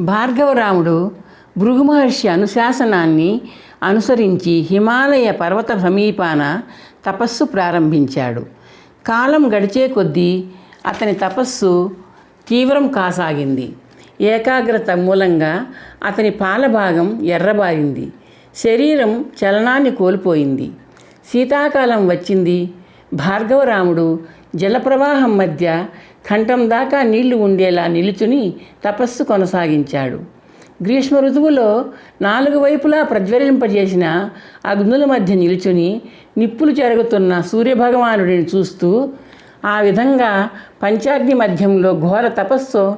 భార్గవరాముడు భృగు మహర్షి అనుశాసనాన్ని అనుసరించి హిమాలయ పర్వత సమీపాన తపస్సు ప్రారంభించాడు. కాలం గడిచే కొద్దీ అతని తపస్సు తీవ్రం కాసాగింది. ఏకాగ్రత మూలంగా అతని పాలభాగం ఎర్రబారింది. శరీరం చలనాన్ని కోల్పోయింది. శీతాకాలం వచ్చింది. భార్గవరాముడు జలప్రవాహం మధ్య కంఠం దాకా నీళ్ళు ఉండేలా నిలుచుని తపస్సు కొనసాగించాడు. గ్రీష్మ ఋతువులో నాలుగు వైపులా ప్రజ్వలింపజేసిన అగ్నుల మధ్య నిలుచుని నిప్పులు జరుగుతున్న సూర్యభగవానుడిని చూస్తూ ఆ విధంగా పంచాగ్ని మధ్యంలో ఘోర తపస్సు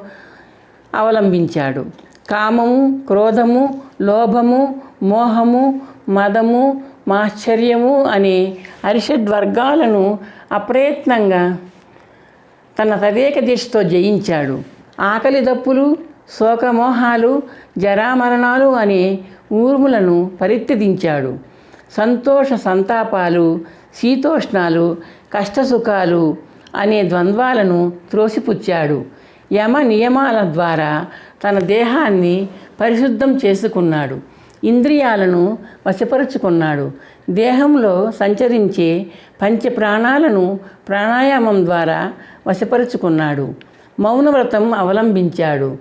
అవలంబించాడు. కామము క్రోధము లోభము మోహము మదము మాశ్చర్యము అనే అరిషడ్వర్గాలను అప్రయత్నంగా తన తదేక దిశతో జయించాడు. ఆకలి దప్పులు శోకమోహాలు జరామరణాలు అనే ఊర్ములను పరిత్యదించాడు సంతోష సంతాపాలు శీతోష్ణాలు కష్టసుఖాలు అనే ద్వంద్వాలను త్రోసిపుచ్చాడు. యమ నియమాల ద్వారా తన దేహాన్ని పరిశుద్ధం చేసుకున్నాడు. ఇంద్రియాలను వశపరుచుకున్నాడు. దేహంలో సంచరించే పంచ ప్రాణాలను ప్రాణాయామం ద్వారా వశపరుచుకున్నాడు. మౌనవ్రతం అవలంబించాడు.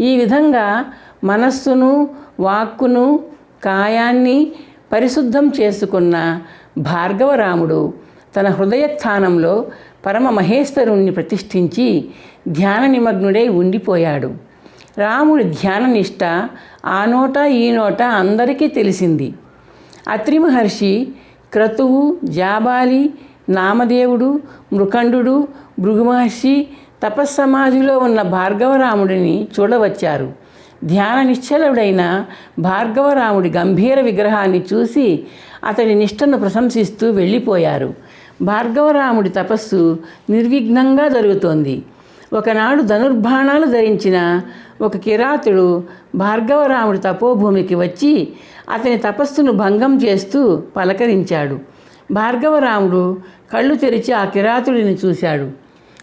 ఈ విధంగా మనస్సును వాక్కును కాయాన్ని పరిశుద్ధం చేసుకున్న భార్గవరాముడు తన హృదయస్థానంలో పరమ మహేశ్వరుణ్ణి ప్రతిష్ఠించి ధ్యాన నిమగ్నుడై ఉండిపోయాడు. రాముడి ధ్యాన నిష్ట ఆ నోట ఈ నోట అందరికీ తెలిసింది. అత్రి మహర్షి క్రతువు జాబాలి నామదేవుడు మృకండు భృగు మహర్షి తపస్సమాధిలో ఉన్న భార్గవరాముడిని చూడవచ్చారు. ధ్యాన నిశ్చలుడైన భార్గవరాముడి గంభీర విగ్రహాన్ని చూసి అతడి నిష్టను ప్రశంసిస్తూ వెళ్ళిపోయారు. భార్గవరాముడి తపస్సు నిర్విఘ్నంగా జరుగుతోంది. ఒకనాడు ధనుర్బాణాలు ధరించిన ఒక కిరాతుడు భార్గవరాముడి తపోభూమికి వచ్చి అతని తపస్సును భంగం చేస్తూ పలకరించాడు. భార్గవరాముడు కళ్ళు తెరిచి ఆ కిరాతుడిని చూశాడు.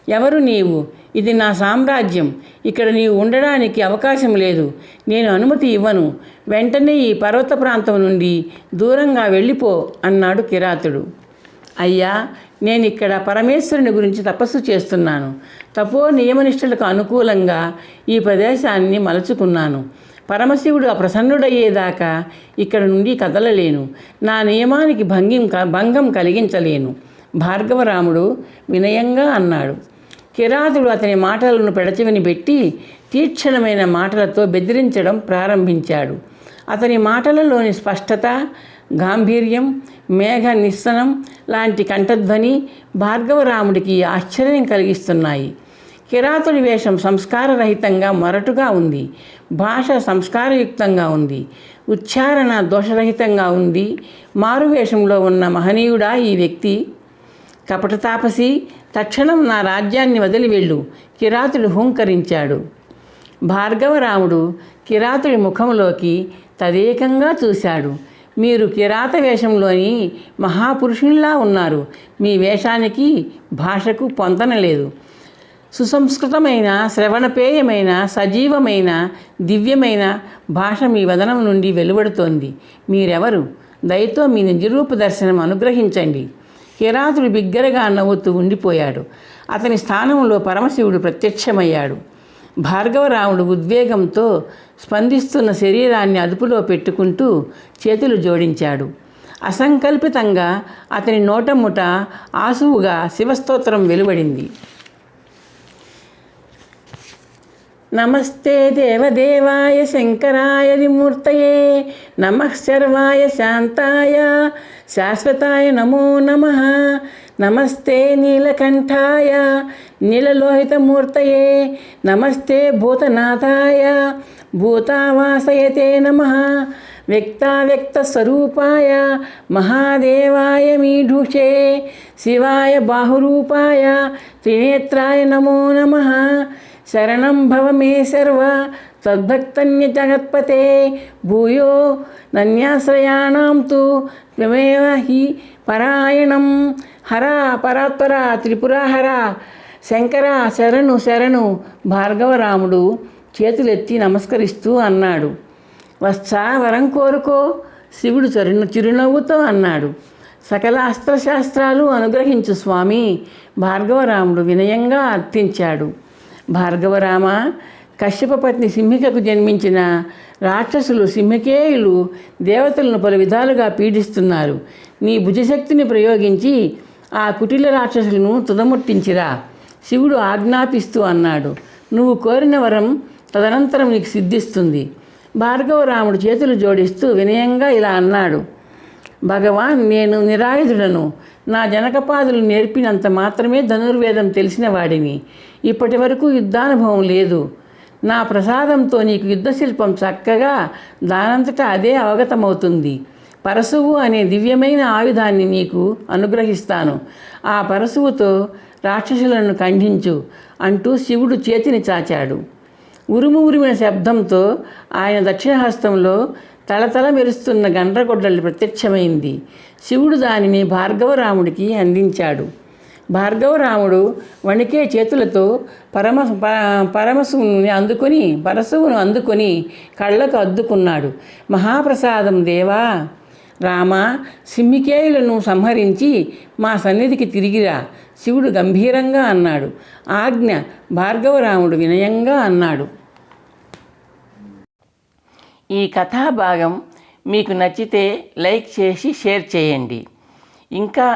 ఎవరు నీవు? ఇది నా సామ్రాజ్యం. ఇక్కడ నీవు ఉండడానికి అవకాశం లేదు. నేను అనుమతి ఇవ్వను. వెంటనే ఈ పర్వత ప్రాంతం నుండి దూరంగా వెళ్ళిపో అన్నాడు కిరాతుడు. అయ్యా నేను ఇక్కడ పరమేశ్వరుని గురించి తపస్సు చేస్తున్నాను. తపో నియమనిష్టలకు అనుకూలంగా ఈ ప్రదేశాన్ని మలుచుకున్నాను. పరమశివుడు అప్రసన్నుడయ్యేదాకా ఇక్కడ నుండి కదలలేను. నా నియమానికి భంగిం భంగం కలిగించలేను. భార్గవరాముడు వినయంగా అన్నాడు. కిరాతుడు అతని మాటలను పెడచెవిని పెట్టి తీక్షణమైన మాటలతో బెదిరించడం ప్రారంభించాడు. అతని మాటలలోని స్పష్టత గాంభీర్యం మేఘ నిస్సనం లాంటి కంఠధ్వని భార్గవరాముడికి ఆశ్చర్యం కలిగిస్తున్నాయి. కిరాతుడి వేషం సంస్కారరహితంగా మొరటుగా ఉంది. భాష సంస్కారయుక్తంగా ఉంది. ఉచ్చారణ దోషరహితంగా ఉంది. మారువేషంలో ఉన్న మహనీయుడా ఈ వ్యక్తి. కపట తాపసి తక్షణం నా రాజ్యాన్ని వదిలి వెళ్ళు. కిరాతుడు హుంకరించాడు. భార్గవరాముడు కిరాతుడి ముఖంలోకి తదేకంగా చూశాడు. మీరు కిరాత వేషంలోని మహాపురుషుల్లా ఉన్నారు. మీ వేషానికి భాషకు పొంతన లేదు. సుసంస్కృతమైన శ్రవణపేయమైన సజీవమైన దివ్యమైన భాష మీ వదనం నుండి వెలువడుతోంది. మీరెవరు? దయతో మీ నిజరూప దర్శనం అనుగ్రహించండి. కిరాతుడు బిగ్గరగా నవ్వుతూ ఉండిపోయాడు. అతని స్థానంలో పరమశివుడు ప్రత్యక్షమయ్యాడు. భార్గవరాముడు ఉద్వేగంతో స్పందిస్తున్న శరీరాన్ని అదుపులో పెట్టుకుంటూ చేతులు జోడించాడు. అసంకల్పితంగా అతని నోటముట ఆసువుగా శివస్తోత్రం వెలువడింది. నమస్తే దేవదేవాయ శంకరాయ విమూర్తయే నమ శర్వాయ శాంతాయ శాశ్వతాయ నమో నమ. నమస్తే నీలకంఠాయ నీలలోహితమూర్తయే నమస్తే భూతనాథాయ భూతావాసయతే నమ. వ్యక్తావ్యక్తస్వరూపాయ మహాదేవాయ మీఢుషే. శివాయ బాహురూపాయ త్రినేత్రాయ నమో నమ. శరణం భవ మే సర్వ తద్భక్తన్య జగత్పతే భూయో నన్యాశ్రయాణం తు త్వమేవ హి పరాయణం హర పరాత్పర త్రిపురాహర శంకర శరణు శరణు భార్గవరాముడు చేతులెత్తి నమస్కరిస్తూ అన్నాడు। వత్సా వరం కోరుకో శివుడు చిరున చిరునవ్వుతో అన్నాడు। సకల అస్త్రశాస్త్రాలు అనుగ్రహించు స్వామి భార్గవరాముడు వినయంగా అర్థించాడు। భార్గవరామ కశ్యప పత్ని సింహికకు జన్మించిన రాక్షసులు సింహకేయులు దేవతలను పలు విధాలుగా పీడిస్తున్నారు. నీ భుజశక్తిని ప్రయోగించి ఆ కుటిల రాక్షసులను తుదముట్టించిరా. శివుడు ఆజ్ఞాపిస్తూ అన్నాడు. నువ్వు కోరిన వరం తదనంతరం నీకు సిద్ధిస్తుంది. భార్గవరాముడు చేతులు జోడిస్తూ వినయంగా ఇలా అన్నాడు. భగవాన్ నేను నిరాయుధుడను. నా జనకపాదులు నేర్పినంత మాత్రమే ధనుర్వేదం తెలిసిన వాడిని. ఇప్పటి వరకు యుద్ధానుభవం లేదు. నా ప్రసాదంతో నీకు యుద్ధశిల్పం చక్కగా దానంతటా అదే అవగతమవుతుంది. పరశువు అనే దివ్యమైన ఆయుధాన్ని నీకు అనుగ్రహిస్తాను. ఆ పరశువుతో రాక్షసులను ఖండించు అంటూ శివుడు చేతిని చాచాడు. ఉరుము ఉరిమిన శబ్దంతో ఆయన దక్షిణహస్తంలో తలతల మెరుస్తున్న గండ్రగొడ్డలి ప్రత్యక్షమైంది. శివుడు దానిని భార్గవరాముడికి అందించాడు. భార్గవరాముడు వణికే చేతులతో పరమ పరమశువుని అందుకొని పరశువును అందుకొని కళ్ళకు అద్దుకున్నాడు. మహాప్రసాదం దేవా! రామ సిమ్మికేయులను సంహరించి మా సన్నిధికి తిరిగిరా. శివుడు గంభీరంగా అన్నాడు. ఆజ్ఞ భార్గవరాముడు వినయంగా అన్నాడు. ఈ కథాభాగం మీకు నచ్చితే లైక్ చేసి షేర్ చేయండి. ఇంకా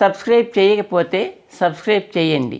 సబ్స్క్రైబ్ చేయకపోతే సబ్స్క్రైబ్ చేయండి.